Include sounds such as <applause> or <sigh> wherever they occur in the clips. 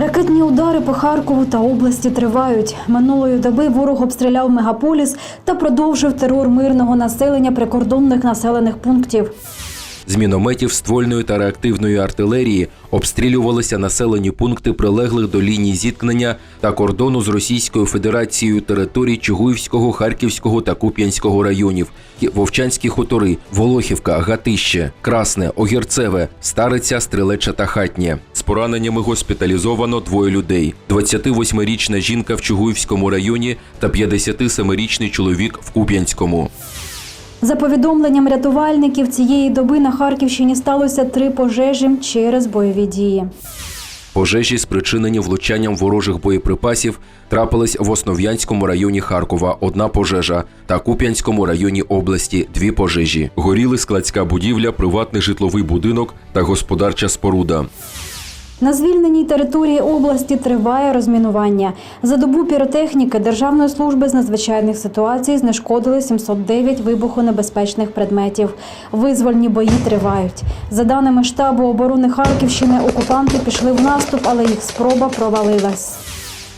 Ракетні удари по Харкову та області тривають. Минулої доби ворог обстріляв мегаполіс та продовжив терор мирного населення прикордонних населених пунктів. З мінометів ствольної та реактивної артилерії обстрілювалися населені пункти прилеглих до лінії зіткнення та кордону з Російською Федерацією територій Чугуївського, Харківського та Куп'янського районів, Вовчанські хутори, Волохівка, Гатище, Красне, Огірцеве, Стариця, Стрелеча та Хатнє. З пораненнями госпіталізовано двоє людей: 28-річна жінка в Чугуївському районі та 57-річний чоловік в Куп'янському. За повідомленням рятувальників, цієї доби на Харківщині сталося три пожежі через бойові дії. Пожежі, спричинені влучанням ворожих боєприпасів, трапились в Основ'янському районі Харкова одна пожежа та Куп'янському районі області дві пожежі. Горіли складська будівля, приватний житловий будинок та господарча споруда. На звільненій території області триває розмінування. За добу піротехніки Державної служби з надзвичайних ситуацій знешкодили 709 вибухонебезпечних предметів. Визвольні бої тривають. За даними штабу оборони Харківщини, окупанти пішли в наступ, але їх спроба провалилась.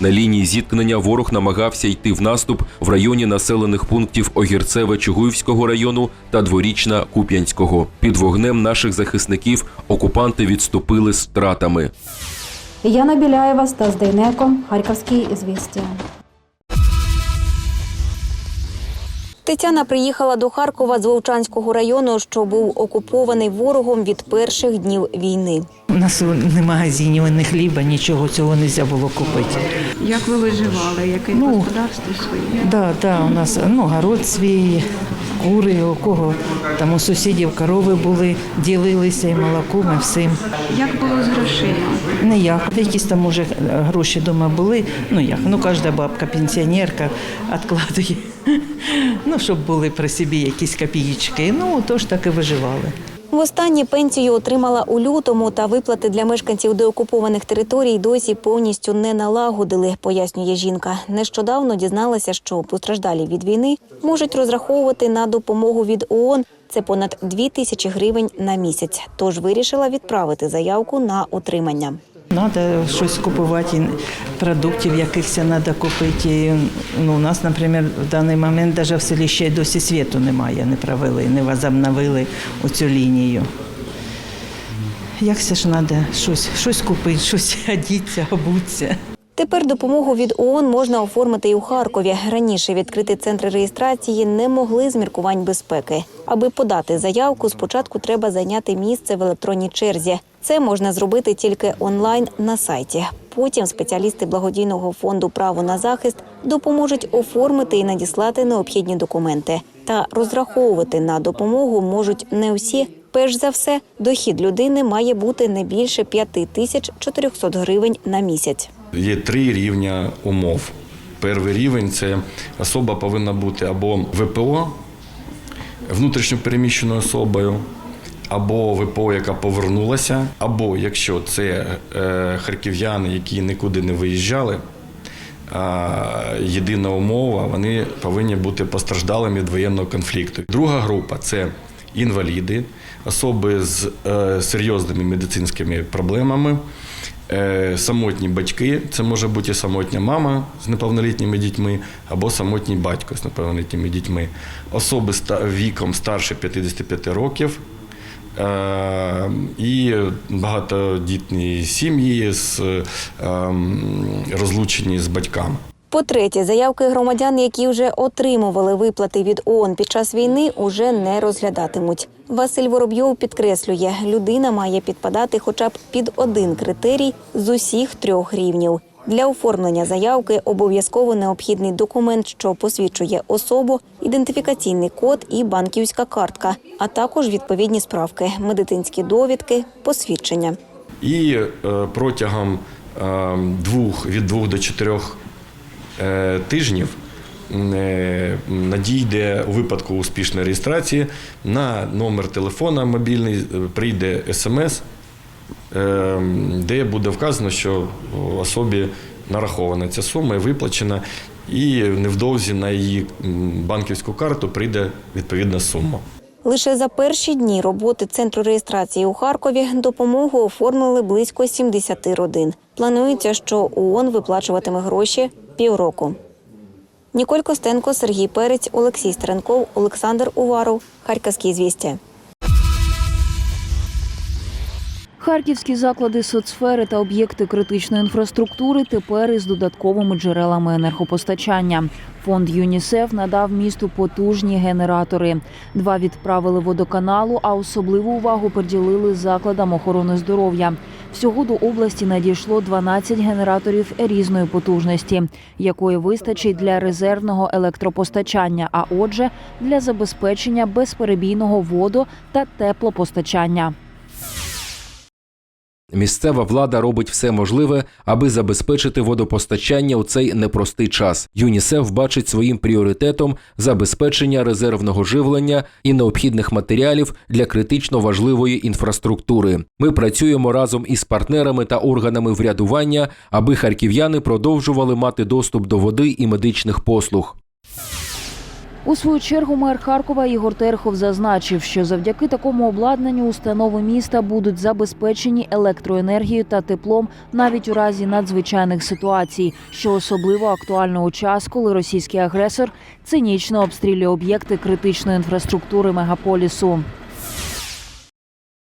На лінії зіткнення ворог намагався йти в наступ в районі населених пунктів Огірцеве Чугуївського району та Дворічна Куп'янського. Під вогнем наших захисників окупанти відступили з втратами. Яна Біляєва, Стас Дейнеко, Харківські ізвістія. Тетяна приїхала до Харкова з Вовчанського району, що був окупований ворогом від перших днів війни. У нас не магазинів, ні хліба, нічого цього не можна було купити. Як ви виживали? Яке Ну, господарство своє? Да, да, у нас ну, город свій, кури, у кого там у сусідів корови були, ділилися і молоком, і всім. Як було з грошима? Ніяк. Якісь там уже гроші вдома були. Ну як, ну кожна бабка, пенсіонерка відкладує. Ну, щоб були при собі якісь копійки. Ну, тож так і виживали. Востаннє пенсію отримала у лютому, та виплати для мешканців деокупованих територій досі повністю не налагодили, пояснює жінка. Нещодавно дізналася, що постраждалі від війни можуть розраховувати на допомогу від ООН. Це понад 2 тисячі гривень на місяць. Тож вирішила відправити заявку на отримання. Треба щось купувати, продуктів якихось треба купити. Ну, у нас, наприклад, в даний момент навіть в селі ще й досі світу немає, не провели, не возобновили оцю лінію. Як все ж треба щось, щось купити, щось <laughs> одітися, обутися. Тепер допомогу від ООН можна оформити і у Харкові. Раніше відкрити центри реєстрації не могли з міркувань безпеки. Аби подати заявку, спочатку треба зайняти місце в електронній черзі. Це можна зробити тільки онлайн на сайті. Потім спеціалісти благодійного фонду Право на захист допоможуть оформити і надіслати необхідні документи. Та розраховувати на допомогу можуть не всі. Перш за все, дохід людини має бути не більше 5400 гривень на місяць. Є три рівня умов. Перший рівень це особа повинна бути або ВПО, внутрішньо переміщеною особою, або ВПО, яка повернулася, або якщо це е, харків'яни, які нікуди не виїжджали. Єдина умова, вони повинні бути постраждалими від воєнного конфлікту. Друга група це інваліди, особи з е, серйозними медицинськими проблемами, е, самотні батьки, це може бути самотня мама з неповнолітніми дітьми, або самотній батько з неповнолітніми дітьми, особи віком старше 55 років. Е, І багатодітні сім'ї з ем, розлучені з батьками. По-третє, заявки громадян, які вже отримували виплати від ООН під час війни, уже не розглядатимуть. Василь Воробйов підкреслює, людина має підпадати хоча б під один критерій з усіх трьох рівнів. Для оформлення заявки обов'язково необхідний документ, що посвідчує особу, ідентифікаційний код і банківська картка, а також відповідні справки, медицинські довідки, посвідчення. І е, протягом е, двох від двох до чотирьох е, тижнів надійде у випадку успішної реєстрації на номер телефона мобільний прийде смс, де буде вказано, що особі нарахована ця сума і виплачена, і невдовзі на її банківську карту прийде відповідна сума. Лише за перші дні роботи центру реєстрації у Харкові допомогу оформили близько 70 родин. Планується, що ООН виплачуватиме гроші півроку. Ніколь Костенко, Сергій Перець, Олексій Стеренков, Олександр Уваров. Харківські звістя. Харківські заклади соцсфери та об'єкти критичної інфраструктури тепер із додатковими джерелами енергопостачання. Фонд ЮНІСЕФ надав місту потужні генератори. Два відправили водоканалу, а особливу увагу приділили закладам охорони здоров'я. Всього до області надійшло 12 генераторів різної потужності, якої вистачить для резервного електропостачання, а отже, для забезпечення безперебійного водо та теплопостачання. Місцева влада робить все можливе, аби забезпечити водопостачання у цей непростий час. ЮНІСЕФ бачить своїм пріоритетом забезпечення резервного живлення і необхідних матеріалів для критично важливої інфраструктури. Ми працюємо разом із партнерами та органами врядування, аби харків'яни продовжували мати доступ до води і медичних послуг. У свою чергу мер Харкова Ігор Терхов зазначив, що завдяки такому обладнанню установи міста будуть забезпечені електроенергією та теплом навіть у разі надзвичайних ситуацій, що особливо актуально у час, коли російський агресор цинічно обстрілює об'єкти критичної інфраструктури мегаполісу.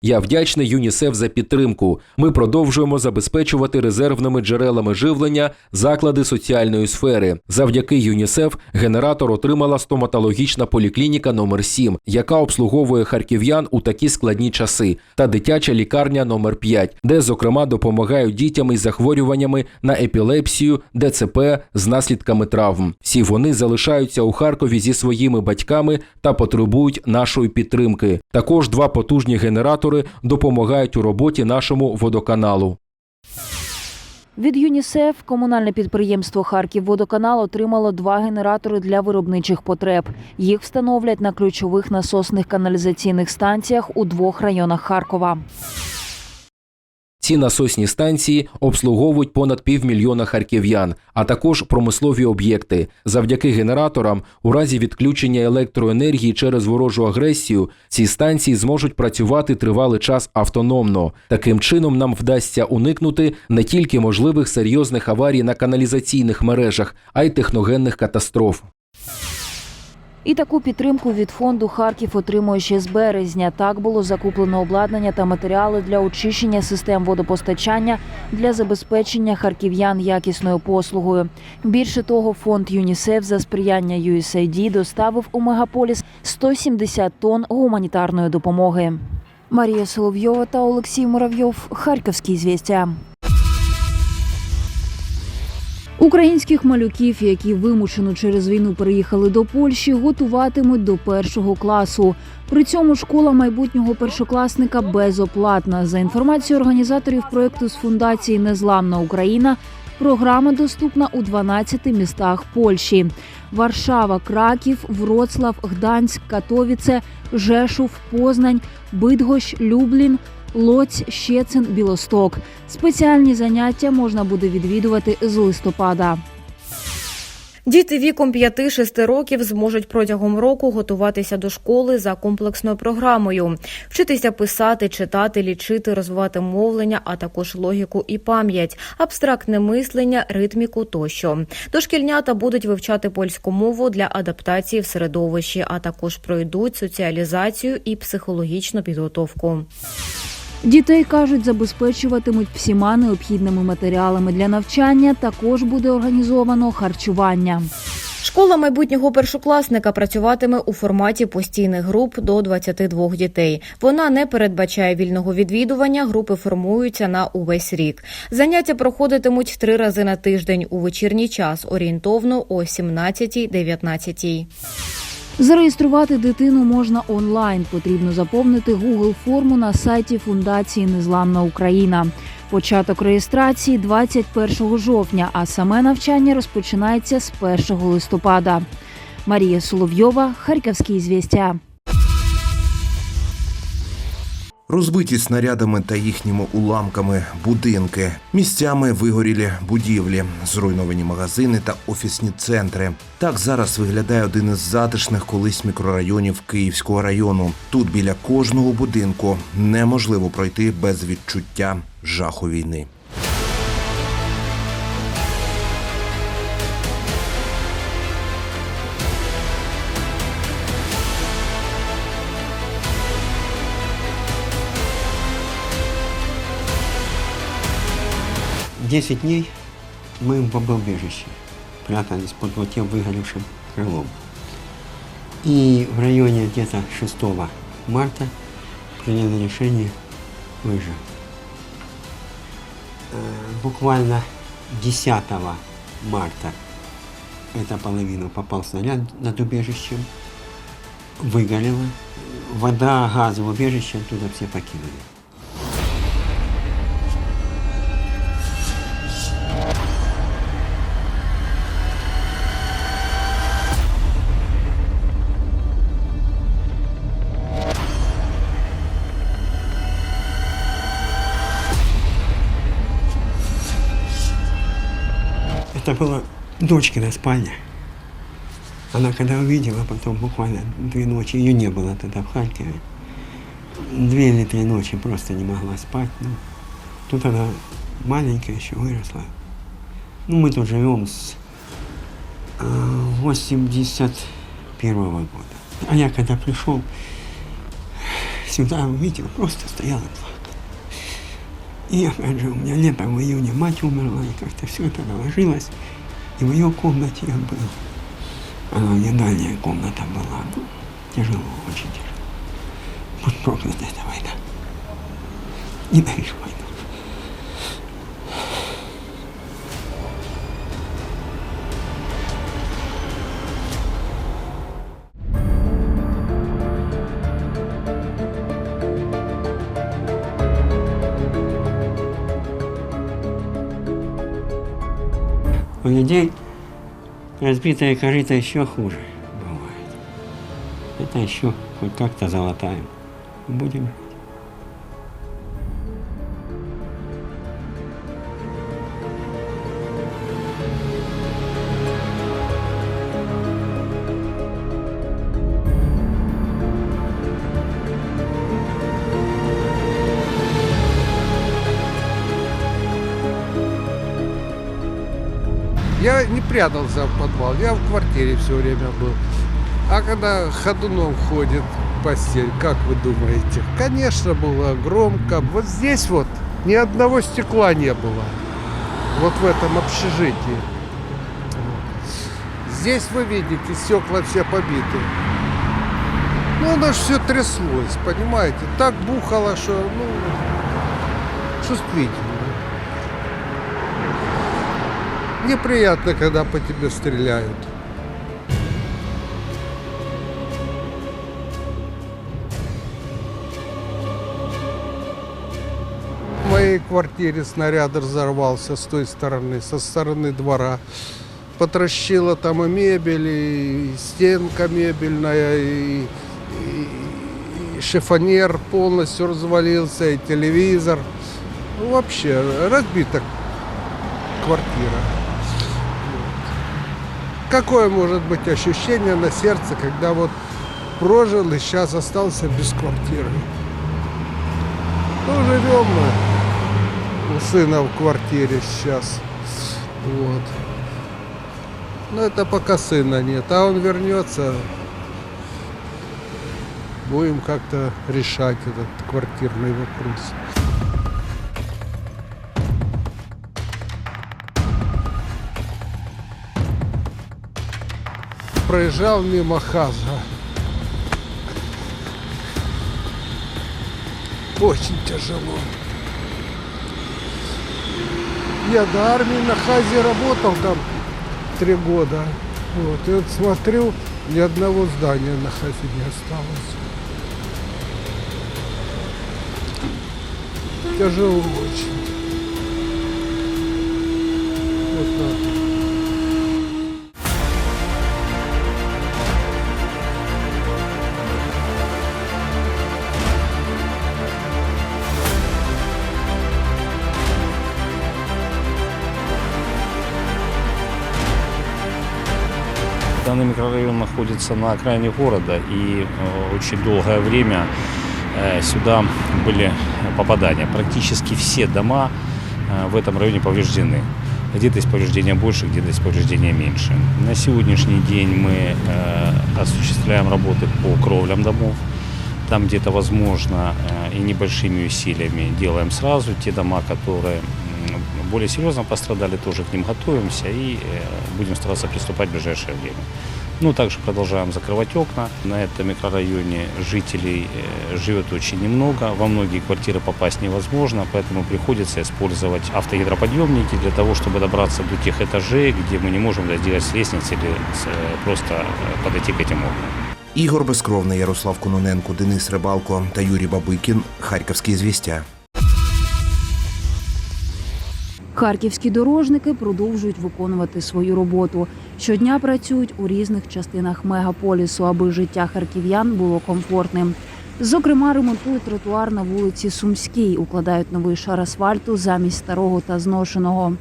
Я вдячний ЮНІСЕФ за підтримку. Ми продовжуємо забезпечувати резервними джерелами живлення заклади соціальної сфери. Завдяки ЮНІСЕФ генератор отримала стоматологічна поліклініка номер 7 яка обслуговує харків'ян у такі складні часи, та дитяча лікарня номер 5 де зокрема допомагають дітям із захворюваннями на епілепсію, ДЦП з наслідками травм. Всі вони залишаються у Харкові зі своїми батьками та потребують нашої підтримки. Також два потужні генератори допомагають у роботі нашому водоканалу. Від ЮНІСЕФ комунальне підприємство Харківводоканал отримало два генератори для виробничих потреб. Їх встановлять на ключових насосних каналізаційних станціях у двох районах Харкова. Ці насосні станції обслуговують понад півмільйона харків'ян, а також промислові об'єкти. Завдяки генераторам, у разі відключення електроенергії через ворожу агресію, ці станції зможуть працювати тривалий час автономно. Таким чином нам вдасться уникнути не тільки можливих серйозних аварій на каналізаційних мережах, а й техногенних катастроф. І таку підтримку від фонду Харків отримує ще з березня. Так було закуплено обладнання та матеріали для очищення систем водопостачання для забезпечення харків'ян якісною послугою. Більше того, фонд ЮНІСЕФ за сприяння USAID доставив у мегаполіс 170 тонн гуманітарної допомоги. Марія Соловйова та Олексій Муравйов. Харківські звістя. Українських малюків, які вимушено через війну переїхали до Польщі, готуватимуть до першого класу. При цьому школа майбутнього першокласника безоплатна. За інформацією організаторів проекту з фундації Незламна Україна. Програма доступна у 12 містах Польщі: Варшава, Краків, Вроцлав, Гданськ, Катовіце, Жешув, Познань, Бидгощ, Люблін, Лоць, Щецин, Білосток. Спеціальні заняття можна буде відвідувати з листопада. Діти віком 5-6 років зможуть протягом року готуватися до школи за комплексною програмою, вчитися писати, читати, лічити, розвивати мовлення, а також логіку і пам'ять, абстрактне мислення, ритміку тощо. Дошкільнята будуть вивчати польську мову для адаптації в середовищі, а також пройдуть соціалізацію і психологічну підготовку. Дітей кажуть, забезпечуватимуть всіма необхідними матеріалами для навчання. Також буде організовано харчування. Школа майбутнього першокласника працюватиме у форматі постійних груп до 22 дітей. Вона не передбачає вільного відвідування. Групи формуються на увесь рік. Заняття проходитимуть три рази на тиждень у вечірній час, орієнтовно о 17-19. Зареєструвати дитину можна онлайн. Потрібно заповнити Google форму на сайті Фундації Незламна Україна. Початок реєстрації 21 жовтня, а саме навчання розпочинається з 1 листопада. Марія Соловйова, Харківські звістя. Розбиті снарядами та їхніми уламками будинки, місцями вигорілі будівлі, зруйновані магазини та офісні центри. Так зараз виглядає один із затишних колись мікрорайонів Київського району. Тут біля кожного будинку неможливо пройти без відчуття жаху війни. Десять дней мы в бомбоубежище прятались под вот тем выгоревшим крылом. И в районе где-то 6 марта приняли решение выжить. Буквально 10 марта эта половина попал снаряд над убежищем, выгорело. Вода, газ в убежище оттуда все покинули. Это была дочкина спальня. Она когда увидела, потом буквально две ночи, ее не было тогда в Харькове. Две или три ночи просто не могла спать. Ну, тут она маленькая еще выросла. Ну, мы тут живем с э, 81 года. А я когда пришел сюда, увидел, просто стояла плакала. И опять же, у меня летом в июне мать умерла, и как-то все это наложилось. И в ее комнате я был. Она у нее дальняя комната была. Ну, тяжело, очень тяжело. Будь проклята эта война. Ненавижу войну. У людей разбитая корыта еще хуже бывает. Это еще хоть как-то золотаем. Будем прятался в подвал, я в квартире все время был. А когда ходуном ходит постель, как вы думаете? Конечно, было громко. Вот здесь вот ни одного стекла не было. Вот в этом общежитии. Здесь вы видите, стекла все побиты. Ну, оно же все тряслось, понимаете? Так бухало, что, ну, чувствительно. Неприятно, когда по тебе стреляют. В моей квартире снаряд разорвался с той стороны, со стороны двора. Потращила там и мебель, и стенка мебельная, и, и- и шифонер полностью развалился, и телевизор. Вообще, разбита квартира. Какое может быть ощущение на сердце, когда вот прожил и сейчас остался без квартиры? Ну, живем мы у сына в квартире сейчас. Вот. Но это пока сына нет, а он вернется, будем как-то решать этот квартирный вопрос. Проезжал мимо Хаза. Очень тяжело. Я до армии на Хазе работал там три года. Вот. И вот смотрю, ни одного здания на Хазе не осталось. Тяжело очень. Вот так. Находится на окраине города, и э, очень долгое время э, сюда были попадания. Практически все дома э, в этом районе повреждены. Где-то есть повреждения больше, где-то есть повреждения меньше. На сегодняшний день мы осуществляем работы по кровлям домов. Там где-то возможно э, и небольшими усилиями делаем сразу. Те дома, которые более серьезно пострадали, тоже к ним готовимся и будем стараться приступать в ближайшее время. Ну, также продолжаем закрывать окна. На этом микрорайоне жителей э, живет очень немного. Во многие квартиры попасть невозможно, поэтому приходится использовать автогидроподъемники для того, чтобы добраться до тех этажей, где мы не можем это сделать с лестницы или с, э, просто э, подойти к этим окнам. Ігор Безкровний, Ярослав Кононенко, Денис Рибалко та Юрій Бабикін. Харківські звістя. Харківські дорожники продовжують виконувати свою роботу. Щодня працюють у різних частинах мегаполісу, аби життя харків'ян було комфортним. Зокрема, ремонтують тротуар на вулиці Сумській, укладають новий шар асфальту замість старого та зношеного.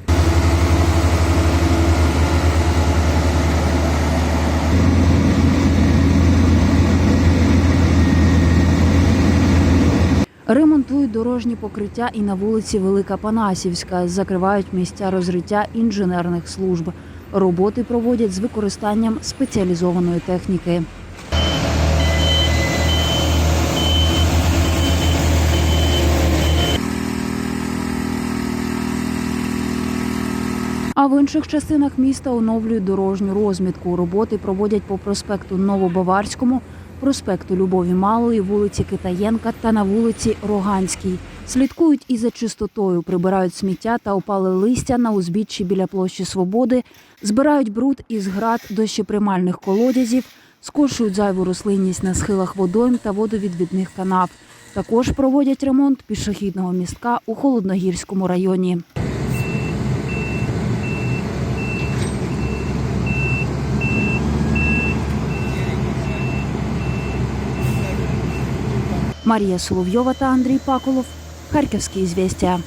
Ремонтують дорожні покриття і на вулиці Велика Панасівська, закривають місця розриття інженерних служб. Роботи проводять з використанням спеціалізованої техніки. А в інших частинах міста оновлюють дорожню розмітку. Роботи проводять по проспекту Новобаварському, проспекту Любові Малої, вулиці Китаєнка та на вулиці Роганській. Слідкують і за чистотою, прибирають сміття та опали листя на узбіччі біля площі Свободи, збирають бруд із град дощеприймальних колодязів, скошують зайву рослинність на схилах водойм та водовідвідних канав. Також проводять ремонт пішохідного містка у Холодногірському районі. Марія Соловйова та Андрій Паколов. Харківські звістя.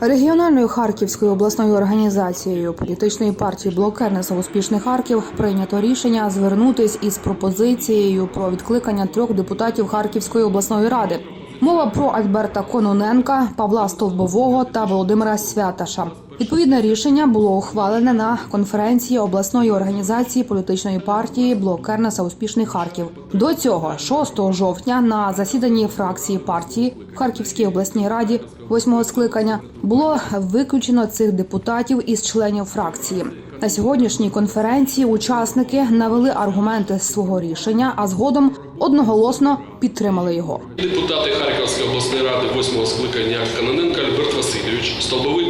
Регіональною Харківською обласною організацією політичної партії Блок Кернеса Успішний Харків прийнято рішення звернутись із пропозицією про відкликання трьох депутатів Харківської обласної ради. Мова про Альберта Кононенка, Павла Стовбового та Володимира Святаша. Відповідне рішення було ухвалене на конференції обласної організації політичної партії Блок Кернеса Успішний Харків. До цього 6 жовтня на засіданні фракції партії в Харківській обласній раді восьмого скликання було виключено цих депутатів із членів фракції. На сьогоднішній конференції учасники навели аргументи свого рішення, а згодом одноголосно підтримали його. Депутати Харківської обласної ради 8 скликання Каноненко Альберт Васильович, Столбовий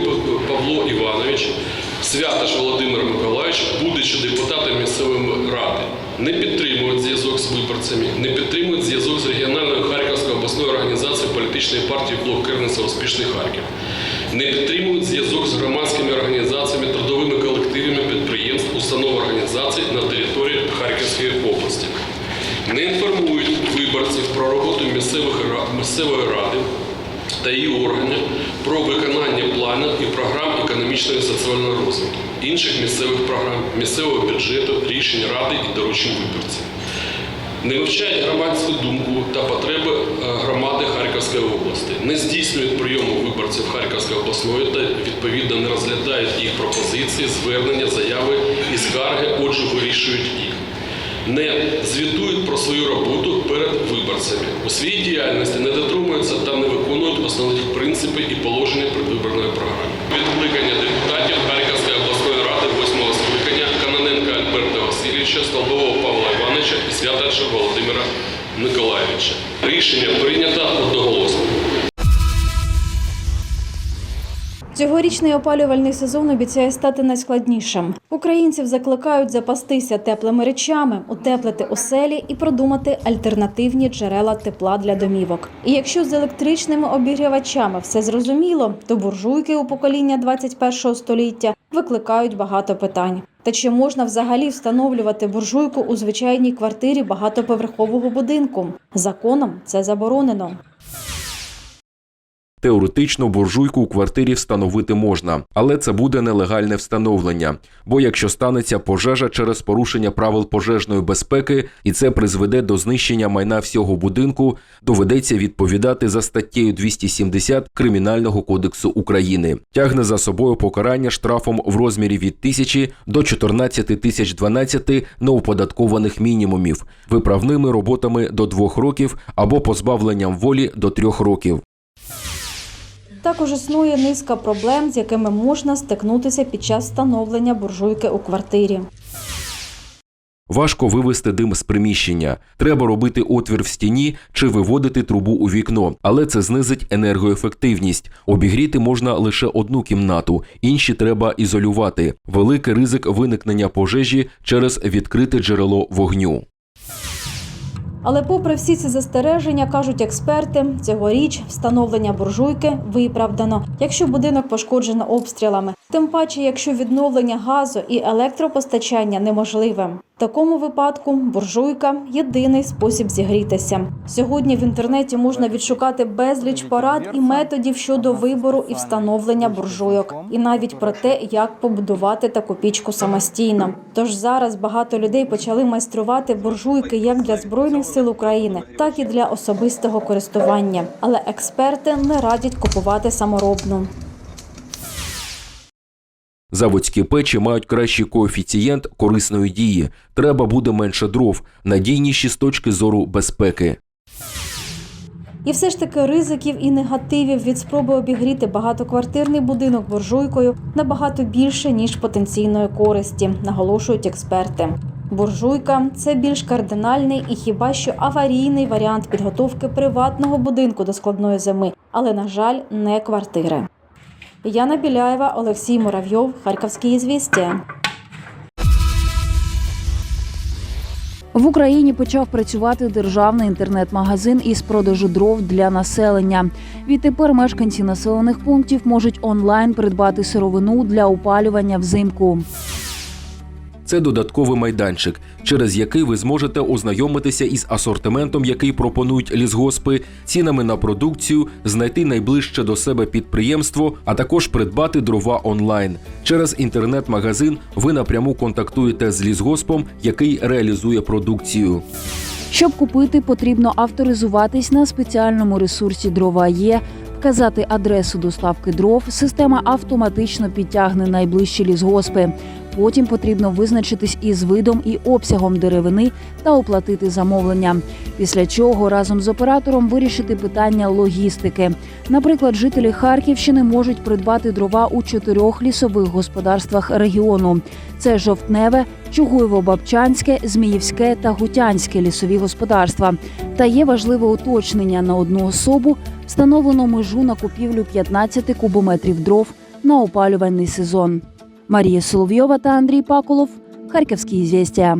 Павло Іванович, Святаш Володимир Миколаївич, будучи депутатами місцевої ради, не підтримують зв'язок з виборцями, не підтримують зв'язок з регіональною Харківською обласною організацією політичної партії Блок Кернеса Успішний Харків, не підтримують зв'язок з громадськими організаціями, трудовими колективами підприємств, установ організацій на території Харківської області не інформують виборців про роботу місцевої ради та її органів про виконання планів і програм економічного і соціального розвитку, інших місцевих програм, місцевого бюджету, рішень ради і доручень виборців. Не вивчають громадську думку та потреби е, громади Харківської області, не здійснюють прийому виборців Харківської обласної та відповідно не розглядають їх пропозиції, звернення, заяви і скарги, отже, вирішують їх не звітують про свою роботу перед виборцями. У своїй діяльності не дотримуються та не виконують основні принципи і положення предвиборної програми. Відкликання депутатів Харківської обласної ради 8 скликання Каноненка Альберта Васильовича, Столбового Павла Івановича і Святача Володимира Миколаєвича. Рішення прийнято одноголосно. Цьогорічний опалювальний сезон обіцяє стати найскладнішим. Українців закликають запастися теплими речами, утеплити оселі і продумати альтернативні джерела тепла для домівок. І якщо з електричними обігрівачами все зрозуміло, то буржуйки у покоління 21 століття викликають багато питань. Та чи можна взагалі встановлювати буржуйку у звичайній квартирі багатоповерхового будинку? Законом це заборонено. Теоретично буржуйку у квартирі встановити можна, але це буде нелегальне встановлення. Бо якщо станеться пожежа через порушення правил пожежної безпеки, і це призведе до знищення майна всього будинку, доведеться відповідати за статтею 270 Кримінального кодексу України. Тягне за собою покарання штрафом в розмірі від 1000 до 14 тисяч 12 неоподаткованих мінімумів, виправними роботами до 2 років або позбавленням волі до 3 років. Також існує низка проблем, з якими можна стикнутися під час встановлення буржуйки у квартирі. Важко вивести дим з приміщення. Треба робити отвір в стіні чи виводити трубу у вікно, але це знизить енергоефективність. Обігріти можна лише одну кімнату, інші треба ізолювати. Великий ризик виникнення пожежі через відкрите джерело вогню. Але попри всі ці застереження, кажуть експерти, цьогоріч встановлення буржуйки виправдано, якщо будинок пошкоджено обстрілами. Тим паче, якщо відновлення газу і електропостачання неможливе. Такому випадку буржуйка єдиний спосіб зігрітися. Сьогодні в інтернеті можна відшукати безліч порад і методів щодо вибору і встановлення буржуйок, і навіть про те, як побудувати таку пічку самостійно. Тож зараз багато людей почали майструвати буржуйки як для збройних сил України, так і для особистого користування. Але експерти не радять купувати саморобну. Заводські печі мають кращий коефіцієнт корисної дії. Треба буде менше дров, надійніші з точки зору безпеки. І все ж таки ризиків і негативів від спроби обігріти багатоквартирний будинок буржуйкою набагато більше ніж потенційної користі, наголошують експерти. Буржуйка це більш кардинальний і хіба що аварійний варіант підготовки приватного будинку до складної зими, але на жаль, не квартири. Яна Біляєва, Олексій Муравйов, Харківські звістя. В Україні почав працювати державний інтернет-магазин із продажу дров для населення. Відтепер мешканці населених пунктів можуть онлайн придбати сировину для опалювання взимку. Це додатковий майданчик, через який ви зможете ознайомитися із асортиментом, який пропонують лісгоспи, цінами на продукцію, знайти найближче до себе підприємство, а також придбати дрова онлайн. Через інтернет-магазин ви напряму контактуєте з лісгоспом, який реалізує продукцію. Щоб купити, потрібно авторизуватись на спеціальному ресурсі Дрова є, вказати адресу доставки дров. Система автоматично підтягне найближчі лісгоспи. Потім потрібно визначитись із видом і обсягом деревини та оплатити замовлення. Після чого разом з оператором вирішити питання логістики. Наприклад, жителі Харківщини можуть придбати дрова у чотирьох лісових господарствах регіону: це Жовтневе, Чугуєво-Бабчанське, Зміївське та Гутянське лісові господарства. Та є важливе уточнення на одну особу встановлено межу на купівлю 15 кубометрів дров на опалювальний сезон. Марія Соловйова та Андрій Паколов. Харківські звістя.